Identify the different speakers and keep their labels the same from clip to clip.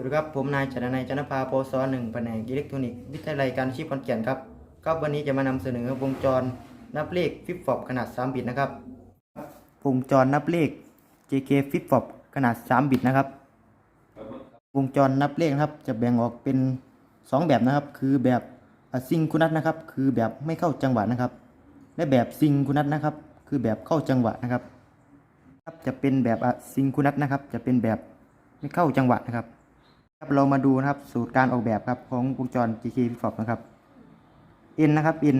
Speaker 1: สวัสดีครับ ผมนายจันนายจันภาโพซอหนึ่งแผนกอิเล็กทรอนิกส์วิทยาลัยการชีพขอนแก่นครับครับวันนี้จะมานำเสนอวงจรนับเลขฟิปฟอบขนาด 3 บิตนะครับ วงจรนับเลข JK ฟิปฟอบขนาด 3 บิตนะครับ วงจรนับเลขครับ จะแบ่งออกเป็น 2 แบบนะครับ คือแบบซิงคูนัสนะครับ คือแบบไม่เข้าจังหวะนะครับ และแบบซิงคูนัสนะครับ คือแบบเข้าจังหวะนะครับ จะเป็นแบบซิงคูนัสนะครับ จะเป็นแบบไม่เข้าจังหวะนะครับ ครับเรามาดูนะครับสูตรการออกแบบครับของวงจร GK f l o p นะครับ n นะครับ n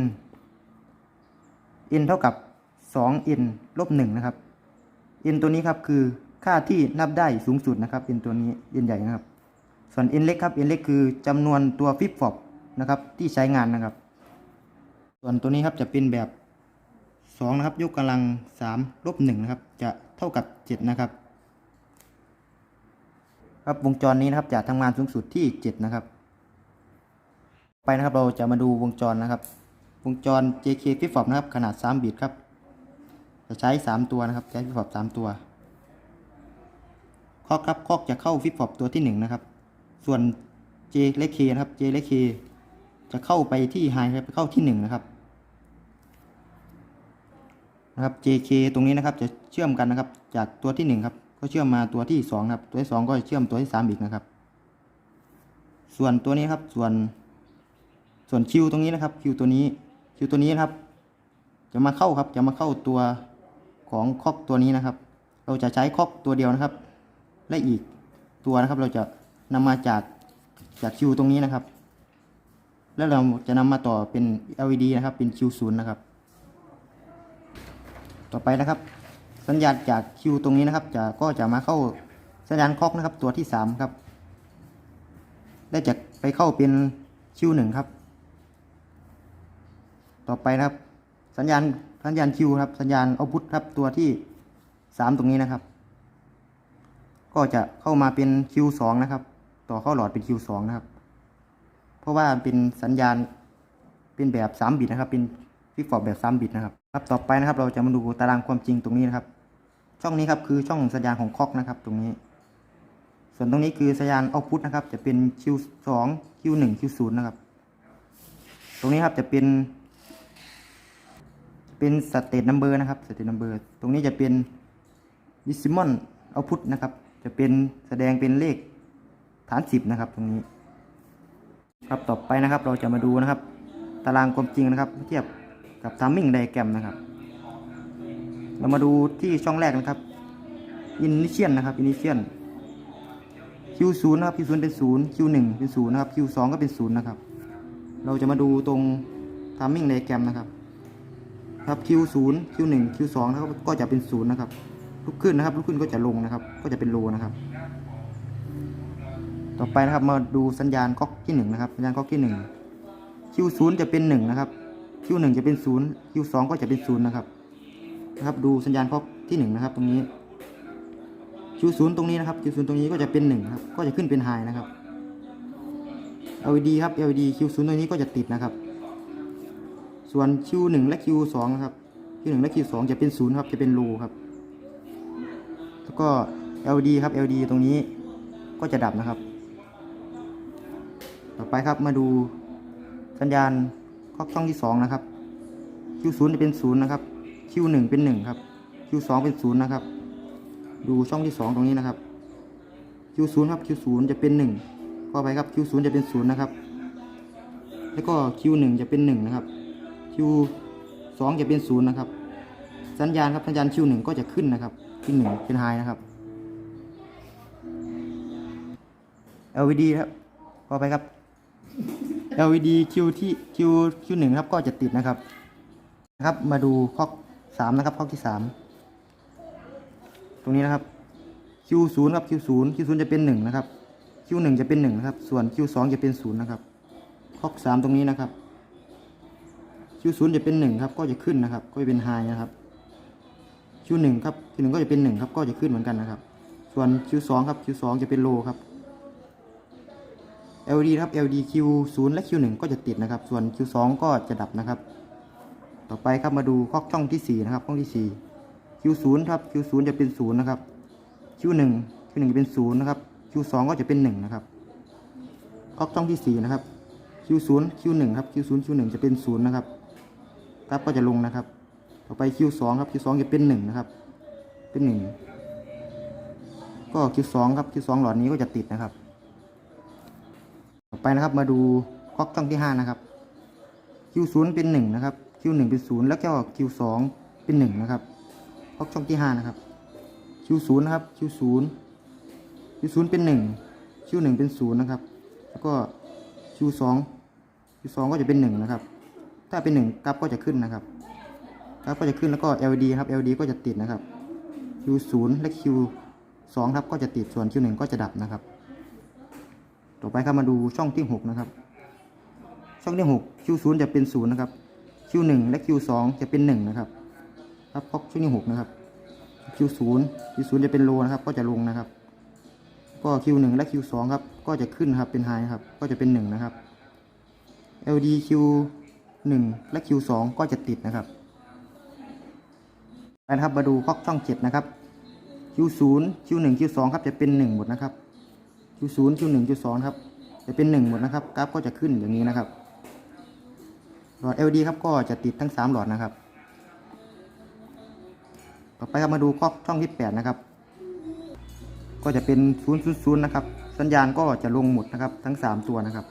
Speaker 1: n เท่ากับ 2 n ลบ1นะครับ n ตัวนี้ครับคือค่าที่นับได้สูงสุดนะครับ n ตัวนี้ n ใหญ่นะครับ ส่วน n เล็กครับ n เล็กคือจำนวนตัวฟิปฟอบนะครับที่ใช้งานนะครับ ส่วนตัวนี้ครับจะเป็นแบบ 2 นะครับ ยกกำลัง 3 ลบ1นะครับ จะเท่ากับ 7 นะครับ ครับวงจรนี้นะครับจะทำงานสูงสุดที่ 7 นะครับ ไปนะครับเราจะมาดูวงจรนะครับ วงจร JK f l i p f l o p นะครับขนาด 3 บิตครับ จะใช้ 3 ตัวนะครับใช้ f l i p f l o p 3ตัวคอกครับคอกจะเข้า f l i p f l o p ตัวที่ 1 นะครับ ส่วน J และ K นะครับ J และ K จะเข้าไปที่ High ครับเข้าที่ 1 นะครับ นะครับ JK ตรงนี้นะครับจะเชื่อมกันนะครับจากตัวที่ 1 ครับ ก็เชื่อมมาตัวที่2ครับ ตัวที่2ก็เชื่อมตัวที่3อีกนะครับ ส่วนตัวนี้ครับ ส่วน ส่วน Q ตรงนี้นะครับ Q ตัวนี้ Q ตัวนี้นะครับ จะมาเข้าครับ จะมาเข้าตัวของคอกตัวนี้นะครับ เราจะใช้คอกตัวเดียวนะครับ และอีกตัวนะครับ เราจะนำมาจากจาก Q ตรงนี้นะครับ แล้วเราจะนำมาต่อเป็น LED นะครับ เป็น Q0 นะครับ ต่อไปนะครับ สัญญาณจาก Q ตรงนี้นะครับ จะก็จะมาเข้าสัญญาณคล็อกนะครับ ตัวที่3ครับ ได้จะไปเข้าเป็น Q1 ครับ ต่อไปนะครับ สัญญาณสัญญาณ Q ครับ สัญญาณเอาพุทครับตัวที่3ตรงนี้นะครับ ก็จะเข้ามาเป็น Q2 นะครับ ต่อเข้าหลอดเป็น Q2 นะครับ เพราะว่าเป็นสัญญาณเป็นแบบ3บิตนะครับ เป็นฟิกฟอบแบบ3บิตนะครับครับ ต่อไปนะครับ เราจะมาดูตารางความจริงตรงนี้นะครับ ช่องนี้ครับคือช่องสัญญาณของคอกนะครับ ตรงนี้ ส่วนตรงนี้คือสัญญาณเอาพุทนะครับ จะเป็น Q2 Q1 Q0 นะครับ ตรงนี้ครับจะเป็น เป็นสเตตนัมเบอร์นะครับสเตตนัมเบอร์ตรงนี้จะเป็นดิซิมอนเอาพุทนะครับ จะเป็นแสดงเป็นเลขฐานสิบนะครับ ตรงนี้ ครับต่อไปนะครับ เราจะมาดูนะครับ ตารางความจริงนะครับ เทียบกับทัมมิ่งไดแกรมนะครับ เรามาดูที่ช่องแรกนะครับอินนิเชียนนะครับอินนิเชียน Q0 นะครับ Q0 เป็น 0 Q1 เป็น 0 นะครับ Q2 ก็เป็น 0 นะครับ เราจะมาดูตรงทัมมิ่งไดแกรมนะครับ ครับ Q0 Q1 Q2 นะครับก็จะเป็น 0 นะครับ ลุกขึ้นนะครับ ลุกขึ้นก็จะลงนะครับ ก็จะเป็นโลนะครับ ต่อไปนะครับมาดูสัญญาณก๊อกที่ 1 นะครับ สัญญาณก๊อกที่ 1 Q0 จะเป็น 1 นะครับ Q1 จะเป็น 0 Q2 ก็จะเป็น 0 นะครับ นะครับ ดูสัญญาณก๊อกที่1นะครับ ตรงนี้ Q0 ตรงนี้นะครับ Q0 ตรงนี้ก็จะเป็น1ครับ ก็จะขึ้นเป็นไฮนะครับ LED ครับ LED Q0 ตรงนี้ก็จะติดนะครับ ส่วน Q1 และ Q2 นะครับ Q1 และ Q2 จะเป็น0ครับ จะเป็นโลครับ แล้วก็ LED ครับ LED ตรงนี้ก็จะดับนะครับ ต่อไปครับมาดูสัญญาณข้อช่องที่ 2 นะครับ Q0 จะเป็น0นะครับ Q1 เป็น 1 ครับ Q2 เป็น 0 นะครับ ดูช่องที่ 2 ตรงนี้นะครับ Q0 ครับ Q0 จะเป็น1ข้อไปครับ Q0 จะเป็น 0 นะครับ แล้วก็ Q1 จะเป็น 1 นะครับ Q2 จะเป็น 0 นะครับ สัญญาณครับสัญญาณ Q1 ก็จะขึ้นนะครับขึ้น1เป็นไฮนะครับ LED ครับต่อไปครับ LED Q ที่ Q Q1 ครับก็จะติดนะครับนะครับ มาดูข้อ 3นะครับข้อที่3ตรงนี้นะครับ Q0 ครับ Q0 Q0 จะเป็น1นะครับ Q1 จะเป็น1นะครับ ส่วน Q2 จะเป็น0นย์นะครับข้อ3ตรงนี้นะครับ Q0 จะเป็น1ครับ ก็จะขึ้นนะครับ ก็จะเป็นไฮนะครับ Q1 ครับ Q1 ก็จะเป็น1ครับ ก็จะขึ้นเหมือนกันนะครับ ส่วน Q2 ครับ Q2 จะเป็นโลครับ LED ครับ LED Q0 และ Q1 ก็จะติดนะครับ ส่วน Q2 ก็จะดับนะครับ ต่อไปครับมาดูข้อช่องที่ 4 นะครับช่องที่ 4 Q0 ครับ Q0 จะเป็น 0 นะครับ Q1 Q1 จะเป็น 0 นะครับ Q2 ก็จะเป็นหนึ่งนะครับก๊อกช่องที่สี่นะครับ Q0 Q1 ครับ Q0 Q1 จะเป็นศูนย์นะครับกราฟก็จะลงนะครับ ต่อไป Q2 ครับ Q2 จะเป็นหนึ่งนะครับ เป็นหนึ่งก็ Q2 ครับ Q2 หลอดนี้ก็จะติดนะครับ ต่อไปนะครับมาดูก๊อกช่องที่ห้านะครับ Q0 เป็นหนึ่งนะครับ Q1 เป็นศูนย์แล้วก็ Q2 เป็นหนึ่งนะครับก๊อกช่องที่ห้านะครับ Q0 นะครับ Q0 Q0 เป็นหนึ่ง Q1 เป็นศูนย์นะครับ แล้วก็ Q2 Q2 ก็จะเป็นหนึ่งนะครับ ถ้าเป็นหนึ่งกราฟก็จะขึ้นนะครับกราฟก็จะขึ้นแล้วก็ LED ครับ LED ก็จะติดนะครับ Q0 และ Q2 ครับก็จะติดส่วน Q1 ก็จะดับนะครับ ต่อไปครับมาดูช่องที่ 6 นะครับ ช่องที่ 6 Q0 จะเป็น 0 นะครับ Q1 และ Q2 จะเป็น 1 นะครับครับก๊อกช่องที่6นะครับ Q0 Q0 จะเป็นโลนะครับ ก็จะลงนะครับ ก็ Q1 และ Q2 ครับ ก็จะขึ้นครับ เป็นไฮครับ ก็จะเป็น 1 นะครับ LD Q1 และ Q2 ก็จะติดนะครับนะครับ มาดูก๊อกช่อง7นะครับ Q0 Q1 Q2 ครับ จะเป็น 1 หมดนะครับ Q0 Q1 Q2 ครับ จะเป็น 1 หมดนะครับ กราฟก็จะขึ้นอย่างนี้นะครับ หลอด LED ครับก็จะติดทั้ง 3 หลอดนะครับ ต่อไปครับมาดูก๊อกช่องที่ 8 นะครับ ก็จะเป็น0 0 0นะครับ สัญญาณก็จะลงหมดนะครับทั้ง 3 ตัวนะครับ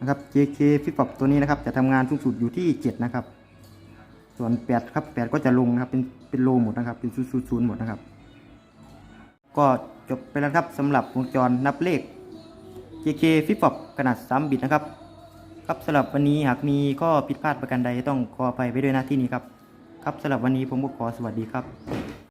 Speaker 1: นะครับ JK f i p o p ตัวนี้นะครับ จะทำงานสูงสุดอยู่ที่ 7 นะครับ ส่วน 8 ครับ 8 ก็จะลงนะครับ เป็นเป็นโลหมดนะครับ เป็น0 0 0หมดนะครับ ก็จบไปแล้วครับสำหรับวงจรนับเลข JK f i p o p ขนาด 3 บิตนะครับ ครับสำหรับวันนี้หากมีข้อผิดพลาดประการใดต้องขออภัยไปด้วยนะที่นี้ครับ ครับสำหรับวันนี้ผมก็ขอสวัสดีครับ